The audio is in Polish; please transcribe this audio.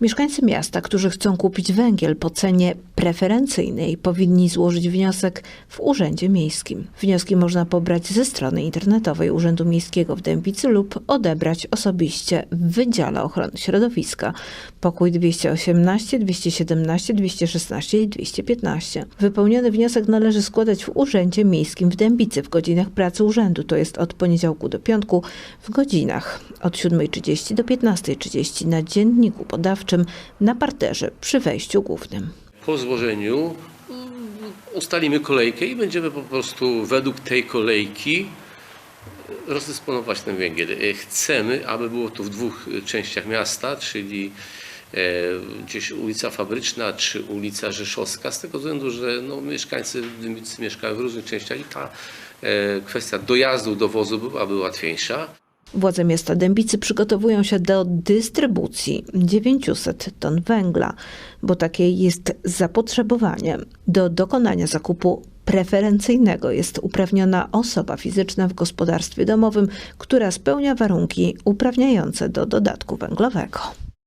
Mieszkańcy miasta, którzy chcą kupić węgiel po cenie preferencyjnej, powinni złożyć wniosek w Urzędzie Miejskim. Wnioski można pobrać ze strony internetowej Urzędu Miejskiego w Dębicy lub odebrać osobiście w Wydziale Ochrony Środowiska, pokój 218, 217, 216 i 215. Wypełniony wniosek należy składać w Urzędzie Miejskim w Dębicy w godzinach pracy urzędu, to jest od poniedziałku do piątku w godzinach od 7.30 do 15.30 na dzienniku podawczym na parterze przy wejściu głównym. Po złożeniu ustalimy kolejkę i będziemy po prostu według tej kolejki rozdysponować ten węgiel. E, Chcemy, aby było to w dwóch e, częściach miasta, czyli e, gdzieś ulica Fabryczna czy ulica Rzeszowska, z tego względu, że no, mieszkańcy mieszkają w różnych częściach i ta e, kwestia dojazdu, dowozu byłaby łatwiejsza. Władze miasta Dębicy przygotowują się do dystrybucji 900 ton węgla, bo takie jest zapotrzebowanie. Do dokonania zakupu preferencyjnego jest uprawniona osoba fizyczna w gospodarstwie domowym, która spełnia warunki uprawniające do dodatku węglowego.